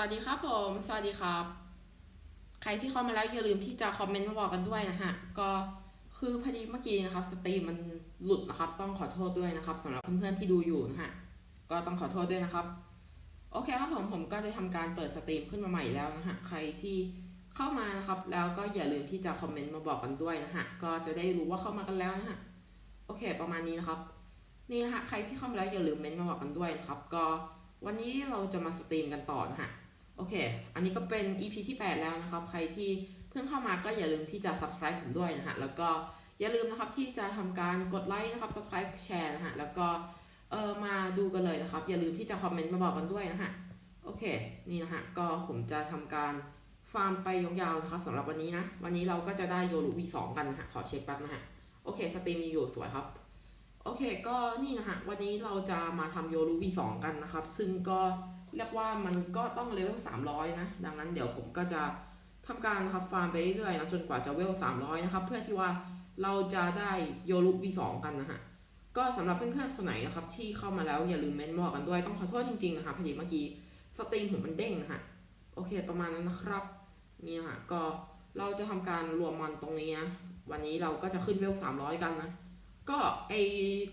วัสดีครับผม สวัสดีครับ ใครที่เข้ามาแล้วอย่าลืมที่จะคอมเมนต์มาบอกกันด้วยนะฮะ ก็คือพอดีเมื่อกี้นะครับสตรีมมันหลุดนะครับ ต้องขอโทษด้วยนะครับสำหรับเพื่อนๆที่ดูอยู่นะฮะ ก็ต้องขอโทษด้วยนะครับ โอเคครับผมผมก็จะทำการเปิดสตรีมขึ้นมาใหม่แล้วนะฮะ ใครที่เข้ามานะครับ แล้วก็อย่าลืมที่จะคอมเมนต์มาบอกกันด้วยนะฮะ ก็จะได้รู้ว่าเข้ามากันแล้วนะฮะ โอเค ประมาณนี้นะครับนี่นะฮะใครที่เข้ามาแล้วอย่าลืมเมนต์มาบอกกันด้วยนะครับ ก็วันนี้เราจะมาสตรีมกันต่อนะฮะ โอเค อันนี้ก็เป็น EP ที่ 8 แล้วนะครับ ใครที่เพิ่งเข้ามาก็อย่าลืมที่จะ subscribe ผมด้วยนะฮะ แล้วก็อย่าลืมนะครับที่จะทำการกดไลค์นะครับ subscribe แชร์นะฮะ แล้วก็เออมาดูกันเลยนะครับ อย่าลืมที่จะคอมเมนต์มาบอกกันด้วยนะฮะ โอเค นี่นะฮะ ก็ผมจะทำการฟาร์มไปยาวๆนะครับสำหรับวันนี้นะ วันนี้เราก็จะได้โยรุ V2 กันนะฮะ ขอเช็คแป๊บนะฮะ โอเค สตรีมมีอยู่สวยครับ โอเค ก็นี่นะฮะ วันนี้เราจะมาทำโยรุ V2 กันนะครับ ซึ่งก็ เรียกว่ามันก็ต้องเลเวล300นะ ดังนั้นเดี๋ยวผมก็จะทำการนะครับฟาร์มไปเรื่อยๆนะจนกว่าจะเวล300นะครับ เพื่อที่ว่าเราจะได้โยรุ V2 กันนะฮะ ก็สำหรับเพื่อนๆคนไหนนะครับ ที่เข้ามาแล้วอย่าลืมเมนบอกกันด้วยต้องขอโทษจริงๆนะครับพอดีเมื่อกี้สตรีมผมมันเด้งนะฮะโอเคประมาณนั้นนะครับนี่ฮะก็เราจะทำการรวมมันตรงนี้นะวันนี้เราก็จะขึ้นเวล300กันนะก็ไอ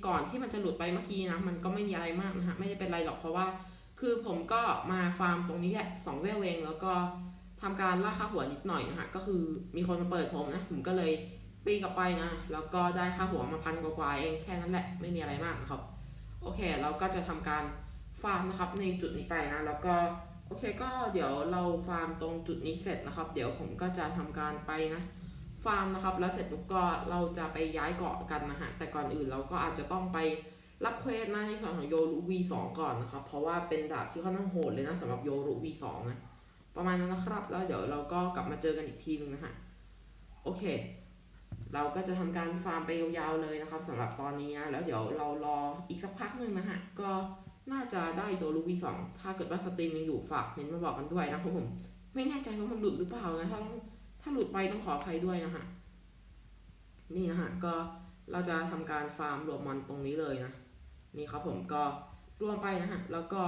ก่อนที่มันจะหลุดไปเมื่อกี้นะมันก็ไม่มีอะไรมากนะฮะไม่ได้เป็นไรหรอกเพราะว่า คือผมก็มาฟาร์มตรงนี้แหละสองเวลเองแล้วก็ทำการล่าค่าหัวนิดหน่อยนะฮะก็คือมีคนมาเปิดผมนะ ผมก็เลยตีกลับไปนะ แล้วก็ได้ค่าหัวมาพันกว่าๆเองแค่นั้นแหละไม่มีอะไรมากนะครับ โอเค เราก็จะทำการฟาร์มนะครับในจุดนี้ไปนะ แล้วก็โอเคก็เดี๋ยวเราฟาร์มตรงจุดนี้เสร็จนะครับ เดี๋ยวผมก็จะทำการไปนะฟาร์มนะครับ แล้วเสร็จปุ๊บก็เราจะไปย้ายเกาะกันนะฮะแต่ก่อนอื่นเราก็อาจจะต้องไป รับเควสนะในส่วนของโยรุ V2 ก่อนนะครับ เพราะว่าเป็นดาบที่ค่อนข้างโหดเลยนะสำหรับโยรุ V2 นะประมาณนั้นนะครับ แล้วเดี๋ยวเราก็กลับมาเจอกันอีกทีนึงนะฮะโอเค เราก็จะทำการฟาร์มไปยาวๆเลยนะครับสำหรับตอนนี้นะแล้วเดี๋ยวเรารออีกสักพักหนึ่งนะฮะก็น่าจะได้โยรุ V2 ถ้าเกิดว่าสตรีมยังอยู่ฝากเมนมาบอกกันด้วยนะเพราะผมไม่แน่ใจว่ามันหลุดหรือเปล่านะถ้าถ้าหลุดไปต้องขออภัยด้วยนะฮะนี่นะฮะก็เราจะทำการฟาร์มรวมมันตรงนี้เลยนะ นี่ครับผมก็รวมไปนะฮะ แล้วก็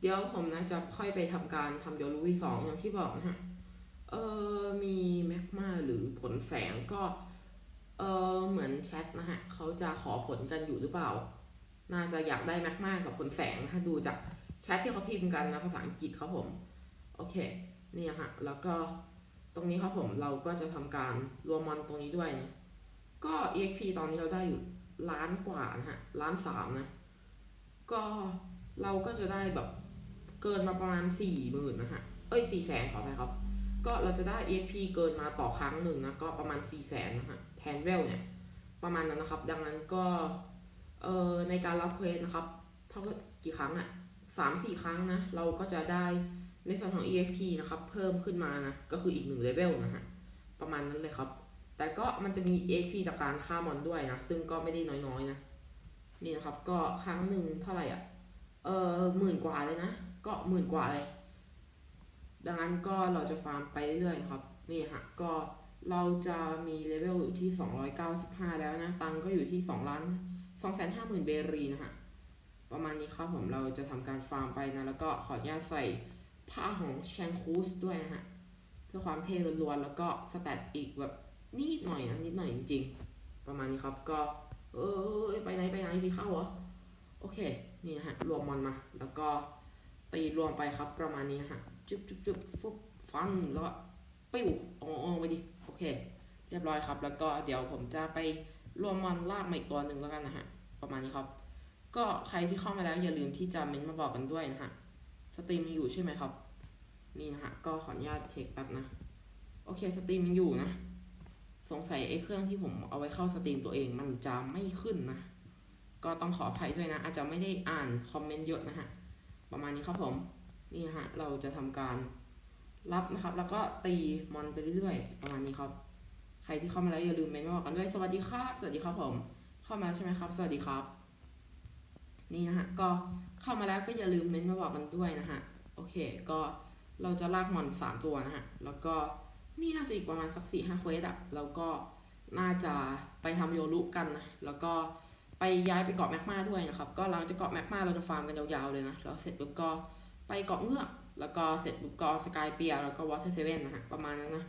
เดี๋ยวผมนะจะค่อยไปทำการทำโยลูวีสองอย่างที่บอกนะฮะ เออมีแมกมาหรือผลแสงก็เออเหมือนแชทนะฮะเขาจะขอผลกันอยู่หรือเปล่า น่าจะอยากได้แมกมากับผลแสงถ้าดูจากแชทที่เขาพิมพ์กันนะภาษาอังกฤษครับผม โอเคนี่ฮะแล้วก็ตรงนี้ครับผมเราก็จะทำการรวมมันตรงนี้ด้วยนะก็ EXP ตอนนี้เราได้อยู่ล้านกว่านะฮะล้านสามนะ ก็เราก็จะได้แบบเกินมาประมาณสี่หมื่นนะฮะเอ้ยสี่แสนขอไปครับ ก็เราจะได้ EXP เกินมาต่อครั้งหนึ่งนะ ก็ประมาณสี่แสนนะฮะแทนเวลเนี่ย ประมาณนั้นนะครับ ดังนั้นก็เอ่อในการรับเควสนะครับเท่ากับกี่ครั้งอะสามสี่ครั้งนะ เราก็จะได้ในส่วนของ EXP นะครับ เพิ่มขึ้นมานะ ก็คืออีกหนึ่งเลเวลนะฮะประมาณนั้นเลยครับ แต่ก็มันจะมี EXP จากการฆ่ามอนด้วยนะ ซึ่งก็ไม่ได้น้อยๆนะ นี่นะครับ ก็ครั้งหนึ่งเท่าไหร่อะ เออหมื่นกว่าเลยนะ ก็หมื่นกว่าเลย ดังนั้นก็เราจะฟาร์มไปเรื่อยๆครับ นี่ฮะ ก็เราจะมีเลเวลอยู่ที่ 295 แล้วนะ ตังก็อยู่ที่2ล้าน2 5 0 0 0 0 เบรีนะฮะ ประมาณนี้ครับผม เราจะทำการฟาร์มไปนะ แล้วก็ขออนุญาตใส่ผ้าของแชงคูสด้วยนะฮะ เพื่อความเท่ล้วนๆ แล้วก็สแตทอีกแบบนิดหน่อยนะ นิดหน่อยจริงๆ ประมาณนี้ครับ ก็ เออไปไหนไปไหนมีเข้าเหรอ โอเค นี่นะฮะ รวมมันมา แล้วก็ตีรวมไปครับประมาณนี้นะฮะ จุ๊บจุ๊บจุ๊บฟุบฟันแล้วก็ปิ้วอ๋อไปดิ โอเค เรียบร้อยครับ แล้วก็เดี๋ยวผมจะไปรวมมันลากมาอีกตัวหนึ่งแล้วกันนะฮะ ประมาณนี้ครับ ก็ใครที่เข้ามาแล้วอย่าลืมที่จะเม้นต์มาบอกกันด้วยนะฮะ สตรีมยังอยู่ใช่ไหมครับ นี่นะฮะ ก็ขออนุญาตเช็คแป๊บนะ โอเค สตรีมยังอยู่นะ สงสัยไอ้เครื่องที่ผมเอาไว้เข้าสตรีมตัวเองมันจะไม่ขึ้นนะ ก็ต้องขออภัยด้วยนะ อาจจะไม่ได้อ่านคอมเมนต์เยอะนะฮะ ประมาณนี้ครับผม นี่นะฮะ เราจะทำการรับนะครับ แล้วก็ตีมอนไปเรื่อยๆ ประมาณนี้ครับ ใครที่เข้ามาแล้วอย่าลืมเมนต์มาบอกกันด้วย สวัสดีครับ สวัสดีครับผม เข้ามาใช่ไหมครับ สวัสดีครับ นี่นะฮะ ก็เข้ามาแล้วก็อย่าลืมเมนต์มาบอกกันด้วยนะฮะ โอเค ก็เราจะลากมอนสามตัวนะฮะ แล้วก็ นี่น่าจะอีกประมาณสักสี่ห้าเควสอะแล้วก็น่าจะไปทำโยรุกันนะ แล้วก็ไปย้ายไปเกาะแมกมาด้วยนะครับ ก็หลังจากเกาะแมกมาเราจะฟาร์มกันยาวๆเลยนะแล้วเสร็จปุ๊บก็ไปเกาะเงือก แล้วก็เสร็จปุ๊บก็สกายเปียแล้วก็วอเตอร์เซเว่นนะฮะประมาณนั้นนะ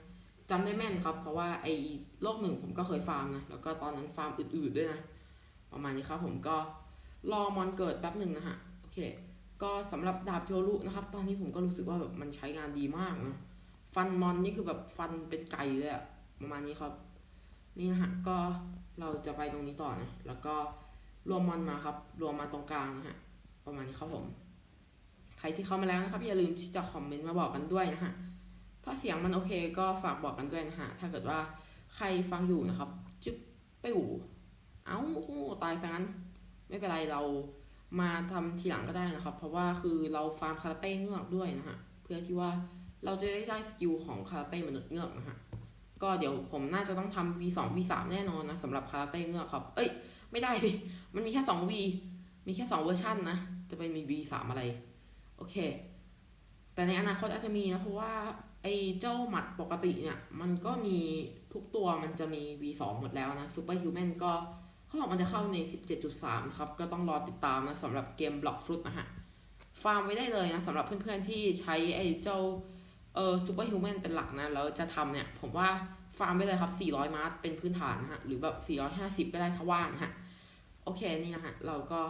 จำได้แม่นครับ เพราะว่าไอ้โลกหนึ่งผมก็เคยฟาร์มนะ แล้วก็ตอนนั้นฟาร์มอื่นๆด้วยนะ ประมาณนี้ครับผมก็รอมอนเกิดแป๊บหนึ่งนะฮะ โอเค ก็สำหรับดาบโยรุนะครับ ตอนนี้ผมก็รู้สึกว่าแบบมันใช้งานดีมากนะ ฟันมอนนี่คือแบบฟันเป็นไก่เลยอะประมาณนี้ครับ นี่นะฮะก็เราจะไปตรงนี้ต่อนะแล้วก็รวมมอนมาครับ รวมมาตรงกลางนะฮะประมาณนี้ครับผมใครที่เข้ามาแล้วนะครับ อย่าลืมที่จะคอมเมนต์มาบอกกันด้วยนะฮะถ้าเสียงมันโอเคก็ฝากบอกกันด้วยนะฮะถ้าเกิดว่าใครฟังอยู่นะครับ จึ๊บไปิ้วเอ้าตายซะงั้น ไม่เป็นไรเรามาทำทีหลังก็ได้นะครับ เพราะว่าคือเราฟาร์มคาราเต้เงือกด้วยนะฮะเพื่อที่ว่า เราจะได้ได้สกิลของคาราเต้มนุษย์เงือกนะฮะก็เดี๋ยวผมน่าจะต้องทำ V2 V3 แน่นอนนะสำหรับคาราเต้เงือกครับ เอ้ย ไม่ได้ดิมันมีแค่ 2 V มีแค่ 2 เวอร์ชันนะ จะไปมี V3 อะไร โอเค แต่ในอนาคตอาจจะมีนะ เพราะว่า ไอ้เจ้าหมัดปกติเนี่ย มันก็มีทุกตัวมันจะมี V2 หมดแล้วนะซูเปอร์ฮิวแมนก็เขาบอกมันจะเข้าใน 17.3 ครับ ก็ต้องรอติดตามนะสำหรับเกมบล็อกฟรุตนะฮะฟาร์มไว้ได้เลยนะสำหรับเพื่อนๆที่ใช้ไอ้เจ้า เออซูเปอร์ฮิวแมนเป็นหลักนะแล้วจะทำเนี่ยผมว่าฟาร์มไปเลยครับ 400 มาร์เป็นพื้นฐานนะฮะ หรือแบบ 450 ก็ได้ถ้าว่างนะฮะ โอเค นี่นะฮะ เราก็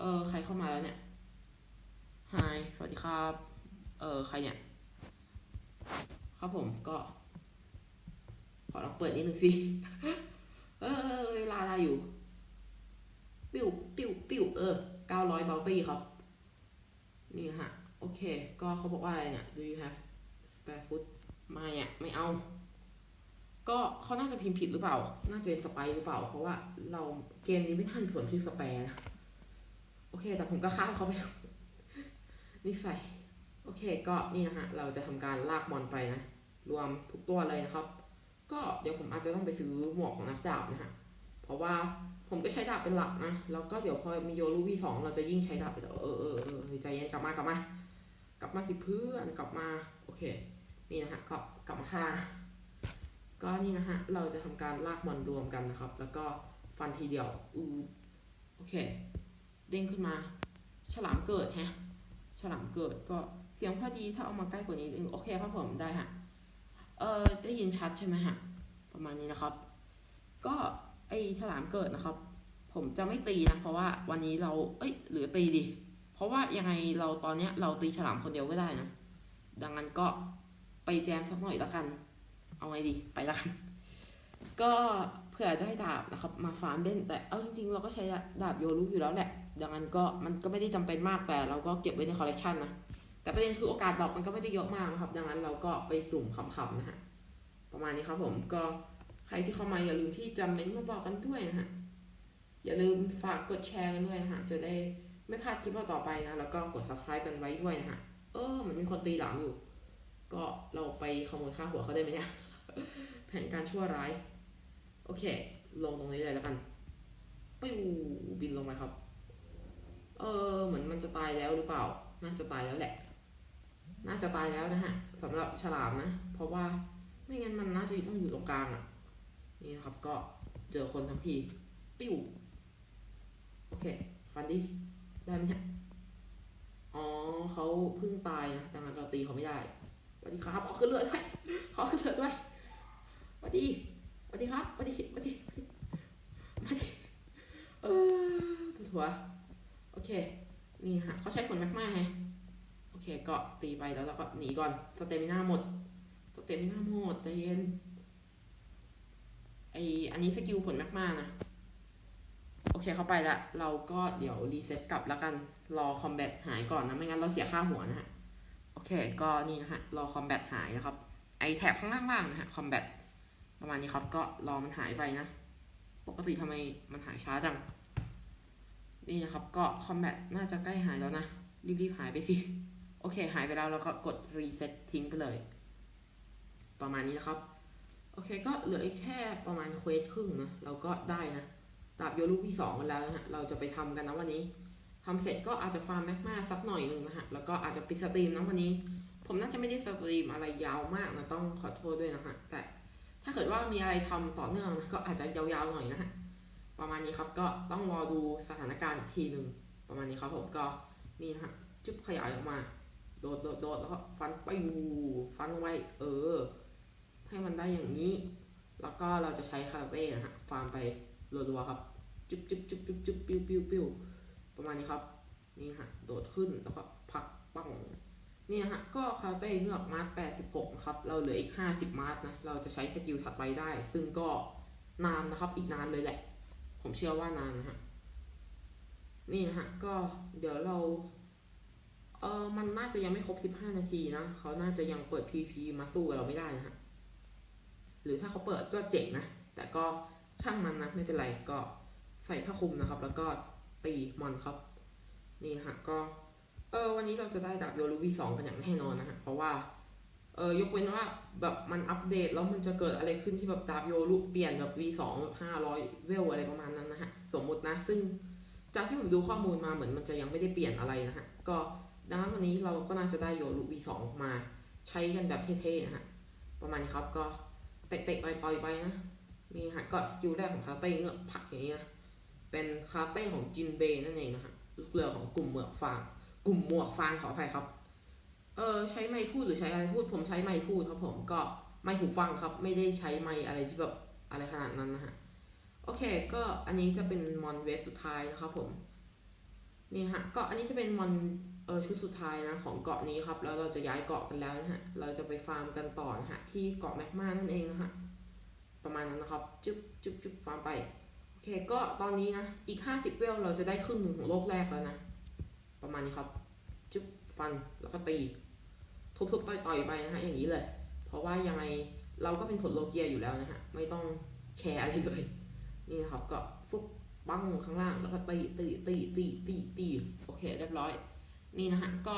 เออ ใครเข้ามาแล้วเนี่ยฮายสวัสดีครับ เออ ใครเนี่ย ครับผมก็ ขอลองเปิดนิดนึงสิ เออเวลาได้อยู่ ปิ้ว ปิ้ว ปิ้ว เออ 900 b o u n t y ครับ นี่ฮะ โอเค ก็เขาบอกว่าอะไรเนี่ย do you have spare food ไม่อะไม่เอา ก็เขาน่าจะพิมพ์ผิดหรือเปล่า น่าจะเป็นสไปหรือเปล่า เพราะว่าเราเกมนี้ไม่ทันผลชื่อสแปร์นะ โอเค แต่ผมก็ข้ามเขาไปนี่ใส่โอเค ก็นี่นะฮะ เราจะทำการลากมอนไปนะ รวมทุกตัวเลยนะครับ ก็เดี๋ยวผมอาจจะต้องไปซื้อหมวกของนักดาบนะฮะ เพราะว่าผมก็ใช้ดาบเป็นหลักนะ แล้วก็เดี๋ยวพอมีโยรูวีสองเราจะยิ่งใช้ดาบไปต่อเออเออเออเออใจเย็นกลับมากลับมา กลับมาสิเพื่อนกลับมา โอเค นี่นะฮะก็กลับมาค่ะก็นี่นะฮะเราจะทำการลากมอนรวมกันนะครับ แล้วก็ฟันทีเดียวอือโอเค เด้งขึ้นมา ฉลามเกิดแฮะฉลามเกิดก็เสียงพอดีถ้าเอามาใกล้กว่านี้นึงโอเคครับผมได้ฮะเออได้ยินชัดใช่ไหมฮะประมาณนี้นะครับ ก็ไอฉลามเกิดนะครับ ผมจะไม่ตีนะเพราะว่าวันนี้เราเอ้ยหรือตีดีเพราะว่ายังไงเราตอนเนี้ยเราตีฉลามคนเดียวก็ได้นะ ดังนั้นก็ ไปแจมสักหน่อยแล้วกัน เอาไงดีไปแล้วกัน ก็เผื่อได้ดาบนะครับ มาฟาร์มเล่นแต่เอาจริงๆ เราก็ใช้ดาบโยรุอยู่แล้วแหละ ดังนั้นก็มันก็ไม่ได้จำเป็นมากแต่เราก็เก็บไว้ในคอลเลกชันนะ แต่ประเด็นคือโอกาสดอกมันก็ไม่ได้เยอะมากนะครับ ดังนั้นเราก็ไปสุ่มขำๆนะฮะ ประมาณนี้ครับผมก็ใครที่เข้ามาอย่าลืมที่จะเม้นต์มาบอกกันด้วยนะฮะ อย่าลืมฝากกดแชร์กันด้วยนะฮะ จะได้ไม่พลาดคลิปต่อไปนะ แล้วก็กด subscribe กันไว้ด้วยนะฮะ เออ มันมีคนตีหลามอยู่ ก็เราไปขโมยค่าหัวเขาได้ไหมเนี่ย แผนการชั่วร้าย โอเค ลงตรงนี้เลยแล้วกันปิ้วบินลงไปครับ เออ เหมือนมันจะตายแล้วหรือเปล่า น่าจะตายแล้วแหละ น่าจะตายแล้วนะฮะสำหรับฉลามนะ เพราะว่าไม่งั้นมันน่าจะต้องอยู่ตรงกลางอะ นี่นะครับก็เจอคนทั้งที ปิ้ว โอเค ฟันดิ ได้ไหมเนี่ยอ๋อเขาเพิ่งตายนะดังนั้นเราตีเขาไม่ได้ วัสดีครับขอขึ้นเรือด้วยขอขึ้นเรือด้วยสวัสดีสวัสดีครับสวัสดีสวัสดีสวัสดีวัสดีเออปวดหัวโอเค นี่ฮะเขาใช้ผลมากๆไงโอเคก็ตีไปแล้วเราก็หนีก่อนสเตมิน่าหมดสเตมิน่าหมดใจเย็นไออันนี้สกิลผลมากๆนะโอเคเข้าไปละ เราก็เดี๋ยวรีเซ็ตกลับแล้วกัน รอคอมแบทหายก่อนนะ ไม่งั้นเราเสียค่าหัวนะฮะ เค ก็นี่นะฮะ รอคอมแบทหายนะครับ ไอแถบข้างล่างๆนะฮะ คอมแบทประมาณนี้ครับ ก็รอมันหายไปนะ ปกติทำไมมันหายช้าจัง นี่นะครับ ก็คอมแบทน่าจะใกล้หายแล้วนะ รีบๆหายไปสิ โอเค หายไปแล้วเราก็กดรีเซ็ตทิ้งไปเลย ประมาณนี้นะครับ โอเค ก็เหลืออีกแค่ประมาณเควสครึ่งนะ เราก็ได้นะดาบโยลูกที่สองกันแล้วนะฮะ เราจะไปทำกันนะวันนี้ ทำเสร็จก็อาจจะฟาร์มแมกมาสักหน่อยหนึ่งนะฮะ แล้วก็อาจจะปิดสตรีมนะวันนี้ ผมน่าจะไม่ได้สตรีมอะไรยาวมากนะต้องขอโทษด้วยนะฮะ แต่ถ้าเกิดว่ามีอะไรทำต่อเนื่องนะก็อาจจะยาวๆหน่อยนะฮะ ประมาณนี้ครับก็ต้องรอดูสถานการณ์อีกทีหนึ่งประมาณนี้ครับผมก็นี่นะฮะจุ๊บขยายออกมาโดดโดดโดดแล้วก็ฟันไปวูฟันไว้ เออ ให้มันได้อย่างนี้ แล้วก็เราจะใช้คาราเต้นะฮะฟาร์มไปรัวๆครับ จุ๊บจุ๊บจุ๊บจุ๊บจุ๊บปิ้วปิ้วปิ้ว ประมาณนี้ครับ นี่ฮะ โดดขึ้นแล้วก็พักปังนี่ฮะ ก็คาเต้เงือกมาร์ค86นะครับ เราเหลืออีก 50 มาร์คนะ เราจะใช้สกิลถัดไปได้ ซึ่งก็นานนะครับ อีกนานเลยแหละ ผมเชื่อว่านานนะฮะ นี่นะฮะ ก็เดี๋ยวเรา เออมันน่าจะยังไม่ครบ 15 นาทีนะ เขาน่าจะยังเปิด PP มาสู้กับเราไม่ได้นะฮะ หรือถ้าเขาเปิดก็เจ๋งนะ แต่ก็ช่างมันนะ ไม่เป็นไร ก็ใส่ผ้าคลุมนะครับ แล้วก็ ตีมอนครับ นี่ฮะก็เออวันนี้เราจะได้ดาบโยรูวีสองกันอย่างแน่นอนนะฮะเพราะว่าเออยกเว้นว่าแบบมันอัปเดตแล้วมันจะเกิดอะไรขึ้นที่แบบดาบโยรุเปลี่ยนแบบ V2 แบบ500 เวลอะไรประมาณนั้นนะฮะสมมตินะ ซึ่งจากที่ผมดูข้อมูลมาเหมือนมันจะยังไม่ได้เปลี่ยนอะไรนะฮะก็ดังนั้นวันนี้เราก็น่าจะได้โยรุ V2 มาใช้กันแบบเท่ๆนะฮะประมาณนี้ครับก็เตะๆต่อยๆไปนะนี่ฮะก็สกิลแรกของคาเต้เงือกผักอย่างนี้นะ เป็นคาราเต้ของจินเบย์นั่นเองนะฮะลูกเรือของกลุ่มเหมือกฟาง กลุ่มหมวกฟางขออภัยครับ เออใช้ไม้พูดหรือใช้อะไรพูดผมใช้ไม้พูดครับผมก็ไม้หูฟังครับ ไม่ได้ใช้ไม้อะไรที่แบบอะไรขนาดนั้นนะฮะโอเค ก็อันนี้จะเป็นมอนเวฟสุดท้ายนะครับผมนี่ฮะก็อันนี้จะเป็นมอนเออชุดสุดท้ายนะของเกาะนี้ครับ แล้วเราจะย้ายเกาะกันแล้วนะฮะเราจะไปฟาร์มกันต่อนะฮะที่เกาะแมกมานั่นเองนะฮะประมาณนั้นนะครับ จุ๊บจุ๊บจุ๊บฟาร์มไป เคก็ตอนนี้นะ อีก 50 เวลเราจะได้ครึ่งหนึ่งของโลกแรกแล้วนะ ประมาณนี้ครับ จุ๊บฟันแล้วก็ตี ทุบๆต่อยๆไปนะฮะอย่างนี้เลย เพราะว่ายังไงเราก็เป็นผลโลเกียอยู่แล้วนะฮะ ไม่ต้องแคร์อะไรเลย นี่นะครับก็ฟุบปั้งข้างล่างแล้วก็ตีตีตีตีตีตีโอเคเรียบร้อย นี่นะฮะก็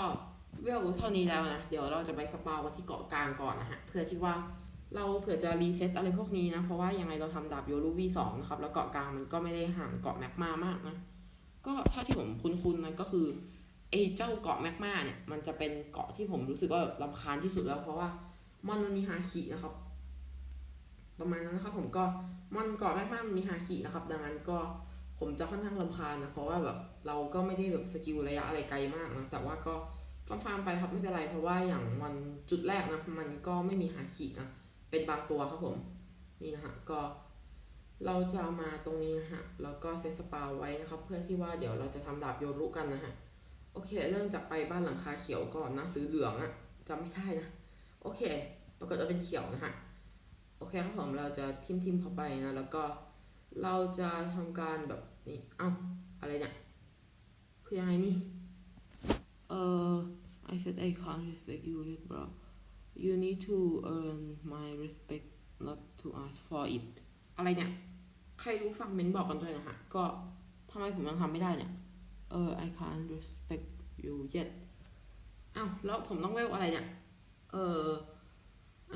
เวลเท่านี้แล้วนะ เดี๋ยวเราจะไปสปาวกันที่เกาะกลางก่อนนะฮะ เพื่อที่ว่า เราเผื่อจะรีเซ็ตอะไรพวกนี้นะ เพราะว่ายังไงเราทำดาบโยรูวีสองนะครับ แล้วเกาะกลางมันก็ไม่ได้ห่างเกาะแมกมามากนะ ก็เท่าที่ผมคุ้นๆนะก็คือไอ้เจ้าเกาะแมกมาเนี่ยมันจะเป็นเกาะที่ผมรู้สึกว่าแบบรำคาญที่สุดแล้ว เพราะว่ามันมันมีฮาคินะครับ ประมาณนั้นนะครับ ผมก็มันเกาะแมกมามันมีฮาคินะครับ ดังนั้นก็ผมจะค่อนข้างรำคาญนะเพราะว่าแบบเราก็ไม่ได้แบบสกิลระยะอะไรไกลมากนะแต่ว่าก็ฟาร์มๆไปครับไม่เป็นไรเพราะว่าอย่างมันจุดแรกนะมันก็ไม่มีฮาคินะ เป็นบางตัวครับผม นี่นะฮะก็เราจะมาตรงนี้นะฮะ แล้วก็เซตสปาไว้นะครับ เพื่อที่ว่าเดี๋ยวเราจะทำดาบโยรุกันนะฮะ โอเค เริ่มจากไปบ้านหลังคาเขียวก่อนนะ หรือเหลืองอะจำไม่ได้นะ โอเค ปรากฏว่าเป็นเขียวนะฮะ โอเคครับผมเราจะทิมทิมๆเข้าไปนะ แล้วก็เราจะทำการแบบนี่ เอ้า อะไรเนี่ย คือยังไงนี่ เอ่อ I said I can't respect you yet bro you need to earn my respect not to ask for it อะไรเนี่ย ใครรู้ฟังเมนบอกกันด้วยนะฮะก็ทำไมผมยังทำไม่ได้เนี่ย เออ I can't respect you yet อ้าวแล้วผมต้องเวลอะไรเนี่ย เออ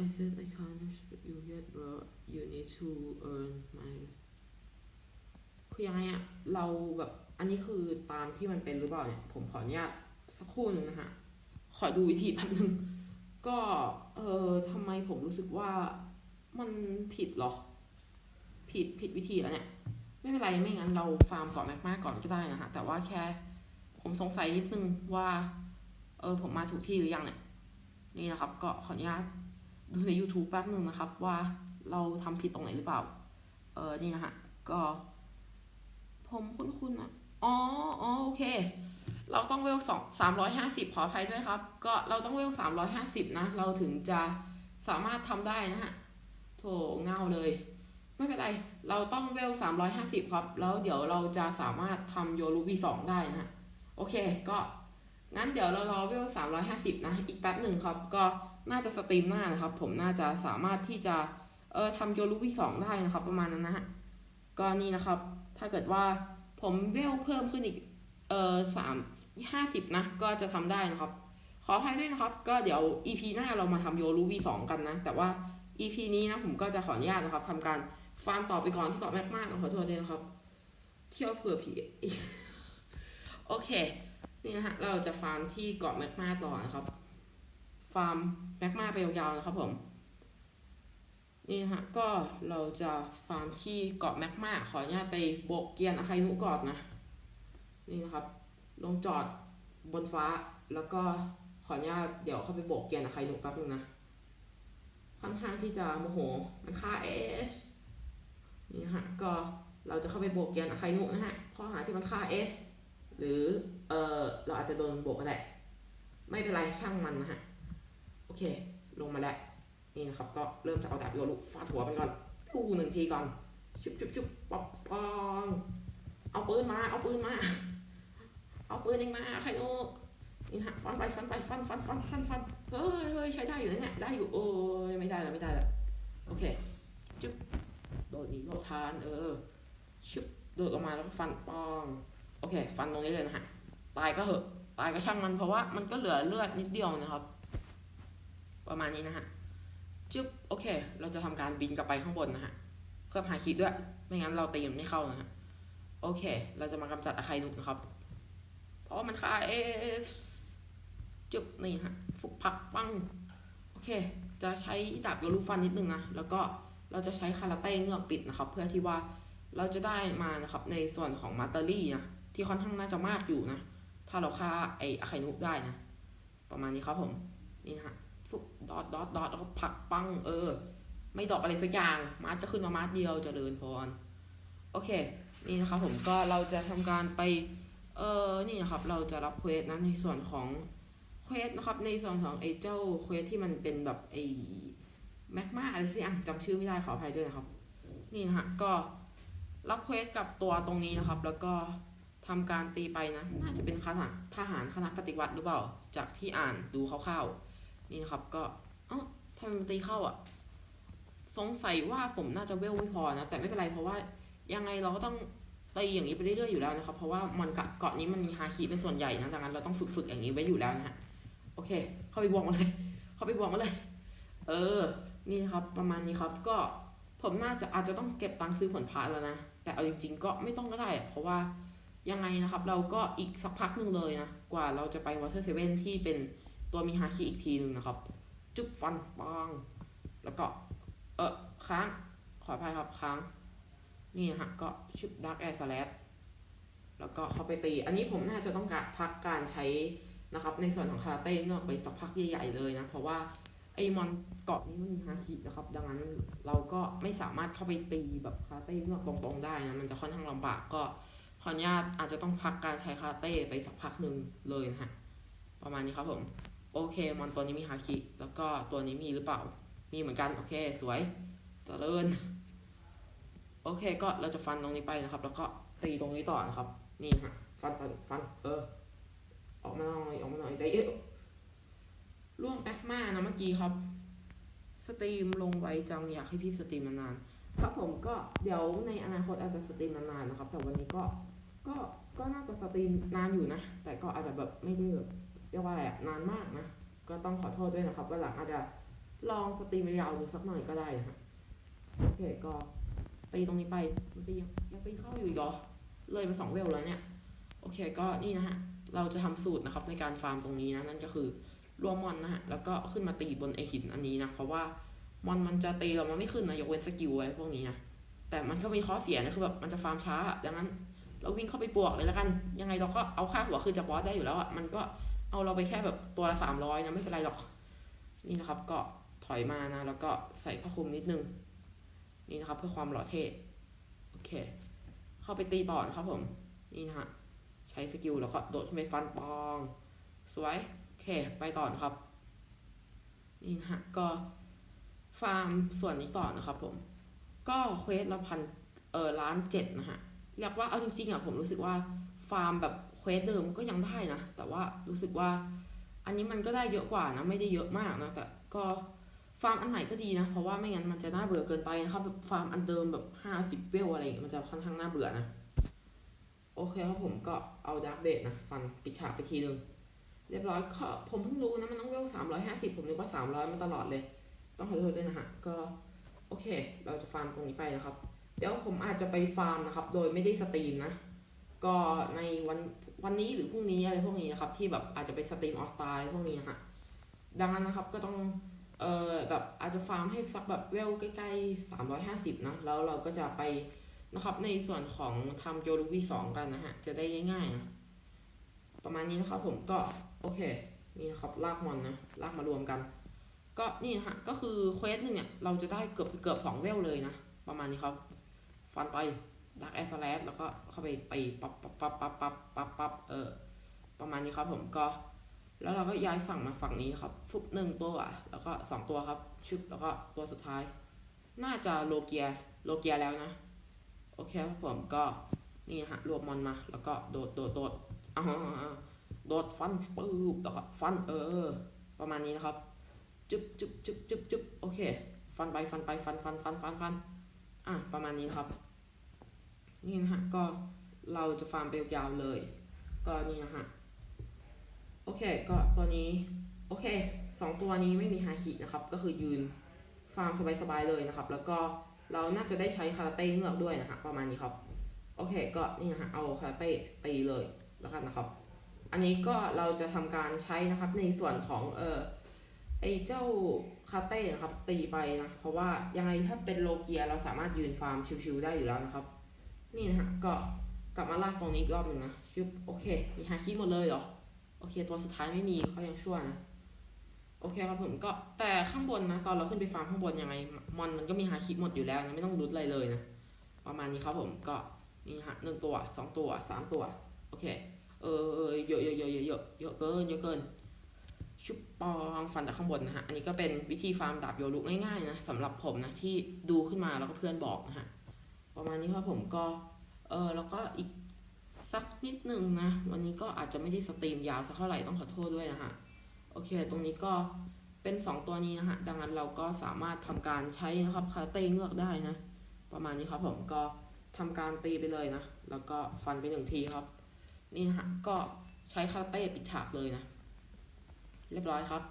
I said I can't respect you yet bro you need to earn my res- คือยังไงอะเราแบบอันนี้คือตามที่มันเป็นหรือเปล่าเนี่ย ผมขออนุญาตสักครู่หนึ่งนะฮะขอดูวิธีแป๊บนึง ก็เออทำไมผมรู้สึกว่ามันผิดหรอ ผิดผิดวิธีแล้วเนี่ย ไม่เป็นไรไม่งั้นเราฟาร์มเกาะแมกมาก่อนก็ได้นะฮะแต่ว่าแค่ผมสงสัยนิดนึงว่า เออผมมาถูกที่หรือยังเนี่ย นี่นะครับ ก็ขออนุญาตดูใน YouTube แป๊บนึงนะครับ ว่าเราทำผิดตรงไหนหรือเปล่า เออนี่นะฮะก็ ผมคุ้นๆนะอ๋ออ๋อโอเค เราต้องเวลสองสามร้อยห้าสิบขออภัยด้วยครับ ก็เราต้องเวลสามร้อยห้าสิบนะ เราถึงจะสามารถทำได้นะฮะโถเงาเลย ไม่เป็นไร เราต้องเวลสามร้อยห้าสิบครับ แล้วเดี๋ยวเราจะสามารถทำโยรูบีสองได้นะฮะ โอเค ก็งั้นเดี๋ยวเรารอเวลสามร้อยห้าสิบนะ อีกแป๊บหนึ่งครับ ก็น่าจะสตรีมหน้านะครับ ผมน่าจะสามารถที่จะเออทำโยรูบีสองได้นะครับ ประมาณนั้นนะฮะ ก็นี่นะครับ ถ้าเกิดว่าผมเวลเพิ่มขึ้นอีกเออสาม ห้าสิบนะ ก็จะทำได้นะครับ ขออภัยด้วยนะครับ ก็เดี๋ยว EP หน้าเรามาทำโยรูวีสองกันนะ แต่ว่า EP นี้นะผมก็จะขออนุญาตนะครับทำการฟาร์มต่อไปก่อนที่เกาะแมกมาขอโทษด้วยนะครับ เที่ยวเผื่อผีโอเค นี่นะฮะ เราจะฟาร์มที่เกาะแมกมาต่อนะครับ ฟาร์มแมกมาไปยาวๆนะครับผม นี่นะฮะ ก็เราจะฟาร์มที่เกาะแมกมาขออนุญาตไปโบกเกียนอาคานุก่อนนะ นี่นะครับ ลงจอดบนฟ้าแล้วก็ขออนุญาตเดี๋ยวเข้าไปโบกเกียร์นะใครหนุแป๊บนึงนะ ค่อนข้างที่จะโมโห มันค่าเอสนี่ฮะก็เราจะเข้าไปโบกเกียร์นะใครหนุนะฮะข้อหาที่มันค่าเอสหรือเออเราอาจจะโดนโบกก็ได้ไม่เป็นไรช่างมันนะฮะโอเค ลงมาแล้วนี่นะครับ ก็เริ่มจะเอาดาบโยลุฟาดหัวมันก่อนทูหนึ่งทีก่อนชุบชุบชุบปอบปองเอาปืนมาเอาปืนมา เอาปืนเองมาใครโนนี่ฮะฟันไปฟันไปฟันฟันฟันฟันฟันเฮ้ยเฮ้ยใช้ได้อยู่นะเนี่ยได้อยู่โอ้ยไม่ได้แล้วไม่ได้แล้วโอเคจุ๊บโดดหนีโดดทานเออชุบโดดออกมาแล้วก็ฟันปองโอเค ฟันตรงนี้เลยนะฮะตายก็เหอะตายก็ช่างมันเพราะว่ามันก็เหลือเลือดนิดเดียวนะครับ ประมาณนี้นะฮะจุ๊บโอเค เราจะทำการบินกลับไปข้างบนนะฮะเพิ่มหาคิดด้วย ไม่งั้นเราตีมันไม่เข้านะฮะโอเค เราจะมากำจัดอาคายนุกนะครับ เพราะมันค่าเอสจุบนี่ฮะฟุกพักปังโอเค จะใช้ดาบโยรูฟันนิดนึงนะ แล้วก็เราจะใช้คาราเต้เงือกปิดนะครับ เพื่อที่ว่าเราจะได้มานะครับในส่วนของมาเตอรี่นะที่ค่อนข้างน่าจะมากอยู่นะ ถ้าเราฆ่าไออาคานุกได้นะ ประมาณนี้ครับผมนี่นะฮะฟุกดอทดอทดอทแล้วก็ผักปังเออ ไม่ดอกอะไรสักอย่างมาร์จะขึ้นมามาร์เดียวจเจริญพรโอเค นี่นะครับผมก็เราจะทำการไป เออนี่นะครับเราจะรับเควสนะในส่วนของเควสนะครับ ในส่วนของไอ้เจ้าเควสที่มันเป็นแบบไอ้แมกมาอะไรสิอะจำชื่อไม่ได้ขออภัยด้วยนะครับ นี่นะฮะก็รับเควสกับตัวตรงนี้นะครับ แล้วก็ทำการตีไปนะ น่าจะเป็นคณะทหารคณะปฏิวัติหรือเปล่า จากที่อ่านดูคร่าวๆนี่นะครับก็เอ้าทำไมมันตีเข้าอะสงสัยว่าผมน่าจะเวลไม่พอนะ แต่ไม่เป็นไรเพราะว่ายังไงเราก็ต้อง ตีอย่างนี้ไปเรื่อยๆอยู่แล้วนะครับ เพราะว่ามันเกาะนี้มันมีฮาคิเป็นส่วนใหญ่นะดังนั้นเราต้องฝึกๆอย่างนี้ไว้อยู่แล้วนะฮะโอเค เข้าไปบวกมาเลย เข้าไปบวกมาเลย เออ นี่นะครับประมาณนี้ครับก็ผมน่าจะอาจจะต้องเก็บตังค์ซื้อผลพาแล้วนะ แต่เอาจริงๆก็ไม่ต้องก็ได้ เพราะว่ายังไงนะครับ เราก็อีกสักพักหนึ่งเลยนะ กว่าเราจะไปวอเตอร์เซเว่นที่เป็นตัวมีฮาคิอีกทีหนึ่งนะครับ จุ๊บฟันปังแล้วก็ เออค้าง ขออภัยครับค้าง นี่นะฮะก็ชุบดักแอร์สแลแล้วก็เข้าไปตี อันนี้ผมน่าจะต้องการพักการใช้นะครับ ในส่วนของคาราเต้เงือกไปสักพักใหญ่ๆเลยนะ เพราะว่าไอ้มอนเกาะนี้มันมีฮาคินะครับ ดังนั้นเราก็ไม่สามารถเข้าไปตีแบบคาราเต้เงือกตรงๆได้นะ มันจะค่อนข้างลำบากก็ขออนุญาตอาจจะต้องพักการใช้คาราเต้ไปสักพักหนึ่งเลยนะฮะประมาณนี้ครับผม โอเค มอนตัวนี้มีฮาคิ แล้วก็ตัวนี้มีหรือเปล่า มีเหมือนกัน โอเค สวยเจริญ โอเคก็เราจะฟันตรงนี้ไปนะครับ แล้วก็ตีตรงนี้ต่อนะครับ นี่ฮะฟันฟันฟันเออ ออกมาหน่อยออกมาหน่อยใจเย็นร่วงแป๊กมานะเมื่อกี้ครับ สตรีมลงไว้จังอยากให้พี่สตรีมนานๆครับผมก็เดี๋ยวในอนาคตอาจจะสตรีมนานๆนะครับ แต่วันนี้ก็ก็ก็น่าจะสตรีมนานอยู่นะ แต่ก็อาจจะแบบไม่ได้แบบเรียกว่าอะไรอะนานมากนะ ก็ต้องขอโทษด้วยนะครับวันหลังอาจจะลองสตรีมยาวดูสักหน่อยก็ได้นะโอเคก็ ตีตรงนี้ไปมันตียังยังตีเข้าอยู่อีกเหรอ เลยไปสองเวลแล้วเนี่ย โอเคก็นี่นะฮะ เราจะทำสูตรนะครับในการฟาร์มตรงนี้นะ นั่นก็คือรวมมอนนะฮะ แล้วก็ขึ้นมาตีบนไอหินอันนี้นะ เพราะว่ามอนมันจะตีเรามันไม่ขึ้นนะ ยกเว้นสกิลอะไรพวกนี้นะ แต่มันก็มีข้อเสียนะ คือแบบมันจะฟาร์มช้า ดังนั้น เราวิ่งเข้าไปบวกเลยแล้วกัน ยังไงเราก็เอาค่าหัวคืนจากบอสได้อยู่แล้วอะ มันก็เอาเราไปแค่แบบตัวละสามร้อยนะ ไม่เป็นไรหรอก นี่นะครับ ก็ถอยมานะ แล้วก็ใส่ผ้าคลุมนิดนึง นี่นะครับเพื่อความหล่อเท่โอเค เข้าไปตีต่อนะครับผม นี่นะฮะ ใช้สกิลแล้วก็โดดขึ้นไปฟันปอง สวย โอเค ไปต่อนะครับ นี่นะฮะ ก็ฟาร์มส่วนนี้ต่อนะครับผม ก็เควสละพันเออล้านเจ็ดนะฮะ เรียกว่าเอาจริงๆอะผมรู้สึกว่าฟาร์มแบบเควสเดิมก็ยังได้นะ แต่ว่ารู้สึกว่า อันนี้มันก็ได้เยอะกว่านะ ไม่ได้เยอะมากนะ แต่ก็ ฟาร์มอันใหม่ก็ดีนะ เพราะว่าไม่งั้นมันจะน่าเบื่อเกินไปนะครับแบบฟาร์มอันเดิมแบบห้าสิบเวลอะไรอย่างนี้มันจะค่อนข้างน่าเบื่อนะ โอเคครับผมก็เอาดาร์กเบดนะ ฟันปิดฉากไปทีนึง เรียบร้อยก็ผมเพิ่งรู้นะ มันต้องเวลสามร้อยห้าสิบผมนึกว่าสามร้อยมาตลอดเลย ต้องขอโทษด้วยนะฮะ ก็โอเค เราจะฟาร์มตรงนี้ไปนะครับ เดี๋ยวผมอาจจะไปฟาร์มนะครับ โดยไม่ได้สตรีมนะ ก็ในวันวันนี้หรือพรุ่งนี้อะไรพวกนี้นะครับ ที่แบบอาจจะไปสตรีมออสตาอะไรพวกนี้นะฮะดังนั้นนะครับก็ต้อง เอ่อแบบอาจจะฟาร์มให้สักแบบเวลใกล้ๆสามร้อยห้าสิบนะแล้วเราก็จะไปนะครับในส่วนของทำโจลูวีสองกันนะฮะ จะได้ง่ายๆนะประมาณนี้นะครับผมก็โอเค นี่นะครับลากมอนนะลากมารวมกัน ก็นี่นะฮะก็คือเควสหนึ่งเนี่ย เราจะได้เกือบเกือบสองเวลเลยนะ ประมาณนี้ครับ ฟันไปดักแอสแลสแล้วก็เข้าไปตีปั๊บปั๊บปั๊บปับปั๊บปับปั๊บเออประมาณนี้ครับผมก็ แล้วเราก็ย้ายฝั่งมาฝั่งนี้ครับฟุบหนึ่งตัว แล้วก็สองตัวครับ ชึบ แล้วก็ตัวสุดท้าย น่าจะโลเกีย โลเกียแล้วนะ โอเคครับผมก็นี่ฮะรวมมอนมา แล้วก็โดด โดด โดดอ้าวโดดฟันปุ๊บแล้วก็ฟันเออ ประมาณนี้นะครับจุ๊บจุ๊บจุ๊บจุ๊บจุ๊บโอเค ฟันไป ฟันไป ฟัน ฟัน ฟัน ฟัน ฟัน อะ ประมาณนี้ครับ นี่นะฮะ ก็เราจะฟาร์มไปยาวๆเลย ก็นี่นะฮะ อเค ก็ตัวนี้ โอเคสองตัวนี้ไม่มีฮาคินะครับ ก็คือยืนฟาร์มสบายๆเลยนะครับ แล้วก็เราน่าจะได้ใช้คาราเต้เงือกด้วยนะฮะประมาณนี้ครับ โอเค ก็นี่นะฮะเอาคาราเต้ตีเลยแล้วกันนะครับ อันนี้ก็เราจะทำการใช้นะครับในส่วนของเออไอเจ้าคาเต้นะครับตีไปนะเพราะว่ายังไงถ้าเป็นโลเกียเราสามารถยืนฟาร์มชิวๆได้อยู่แล้วนะครับ นี่นะฮะก็กลับมาลากตรงนี้อีกรอบหนึ่งนะชึบโอเค มีฮาคิหมดเลยเหรอ โอเค ตัวสุดท้ายไม่มีเขายังชั่วนะโอเคครับผมก็แต่ข้างบนนะ ตอนเราขึ้นไปฟาร์มข้างบนยังไงมอนมันก็มีฮาคิหมดอยู่แล้วนะไม่ต้องรุดอะไรเลยนะ ประมาณนี้ครับผมก็นี่ฮะหนึ่งตัวสองตัวสามตัว โอเค เออเยอะเยอะเยอะเยอะเยอะเยอะเกินเยอะเกิน ชุบปองฟันจากข้างบนนะฮะ อันนี้ก็เป็นวิธีฟาร์มดาบโยรุง่ายๆนะสำหรับผมนะที่ดูขึ้นมาแล้วก็เพื่อนบอกนะฮะประมาณนี้ครับผมก็เออแล้วก็อีก สักนิดหนึ่งนะ วันนี้ก็อาจจะไม่ได้สตรีมยาวสักเท่าไหร่ต้องขอโทษด้วยนะฮะโอเค ตรงนี้ก็เป็น 2 ตัวนี้นะฮะดังนั้นเราก็สามารถทำการใช้นะครับคาราเต้เงือกได้นะ ประมาณนี้ครับผมก็ทำการตีไปเลยนะ แล้วก็ฟันไปหนึ่งทีครับ นี่ฮะก็ใช้คาราเต้ปิดฉากเลยนะ เรียบร้อยครับ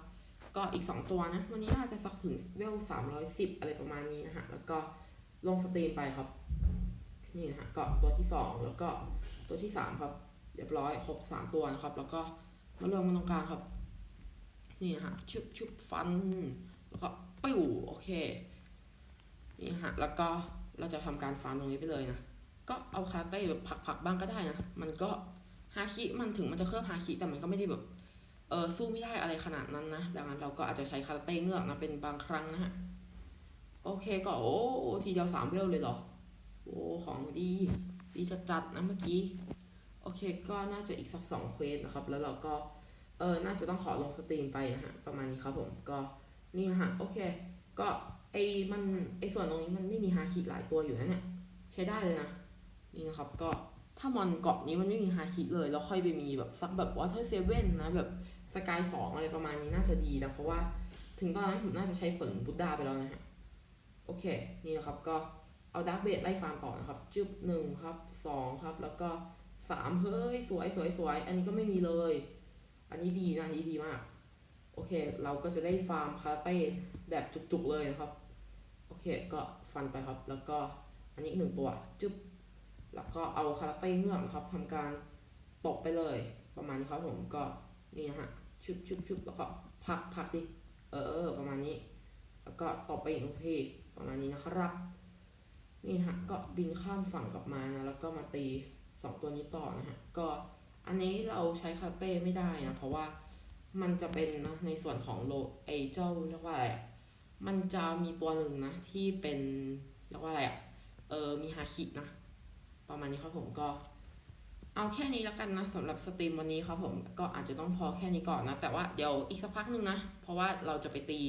ก็อีก 2 ตัวนะ วันนี้น่าจะสักถึงเวล310อะไรประมาณนี้นะฮะแล้วก็ลงสตรีมไปครับ นี่นะฮะก็ตัวที่ 2 แล้วก็ ตัวที่สามครับ เรียบร้อยครบสามตัวนะครับ แล้วก็มารวมกันตรงกลางครับ นี่นะฮะชุบชุบฟัน แล้วก็ปิ้วโอเค นี่ฮะ แล้วก็เราจะทำการฟาร์มตรงนี้ไปเลยนะ ก็เอาคาราเต้แบบผักๆบ้างก็ได้นะ มันก็ฮาคิมันถึงมันจะเคลือบฮาคิแต่มันก็ไม่ได้แบบเออสู้ไม่ได้อะไรขนาดนั้นนะ ดังนั้นเราก็อาจจะใช้คาราเต้เงือกนะเป็นบางครั้งนะฮะ โอเคก็โอ้ทีเดียวสามเวลเลยเหรอ โอ้ของดี ดีจะจัดนะเมื่อกี้ โอเค ก็น่าจะอีกสักสองเควสนะครับ แล้วเราก็เออน่าจะต้องขอลงสตรีมไปนะฮะ ประมาณนี้ครับผมก็นี่นะฮะ โอเค ก็ไอ้มันไอส่วนตรงนี้มันไม่มีฮาคิหลายตัวอยู่นะเนี่ย ใช้ได้เลยนะ นี่นะครับก็ถ้ามอนเกาะนี้มันไม่มีฮาคิเลย แล้วค่อยไปมีแบบสักแบบวอเตอร์เซเว่นนะแบบสกายสองอะไรประมาณนี้น่าจะดีนะเพราะว่าถึงตอนนั้นผมน่าจะใช้ผลบุดดาไปแล้วนะฮะ โอเค นี่นะครับก็ เอาดักเบสไล่ฟาร์มต่อนะครับ จึบหนึ่งครับสองครับ แล้วก็สามเฮ้ย สวยสวยสวยอันนี้ก็ไม่มีเลย อันนี้ดีนะ อันนี้ดีมาก โอเค เราก็จะได้ฟาร์มคาราเต้แบบจุกๆเลยนะครับ โอเค ก็ฟันไปครับ แล้วก็อันนี้อีกหนึ่งตัว จึบแล้วก็เอาคาราเต้เงือกนะครับทำการตกไปเลย ประมาณนี้ครับผมก็นี่นะฮะชึบชึบชึบแล้วก็พักพักดิ เออประมาณนี้ แล้วก็ตบไปอีกทีประมาณนี้นะครับ นี่ฮะก็บินข้ามฝั่งกลับมานะแล้วก็มาตีสองตัวนี้ต่อนะฮะก็อันนี้เราใช้คาเต้ไม่ได้นะเพราะว่ามันจะเป็นนะในส่วนของโลไอเจ้าเรียกว่าอะไรมันจะมีตัวหนึ่งนะที่เป็นเรียกว่าอะไรอะเออมีฮาคินะ ประมาณนี้ครับผมก็ เอาแค่นี้แล้วกันนะสำหรับสตรีมวันนี้ครับผมก็อาจจะต้องพอแค่นี้ก่อนนะ แต่ว่าเดี๋ยวอีกสักพักหนึ่งนะ เพราะว่าเราจะไปตี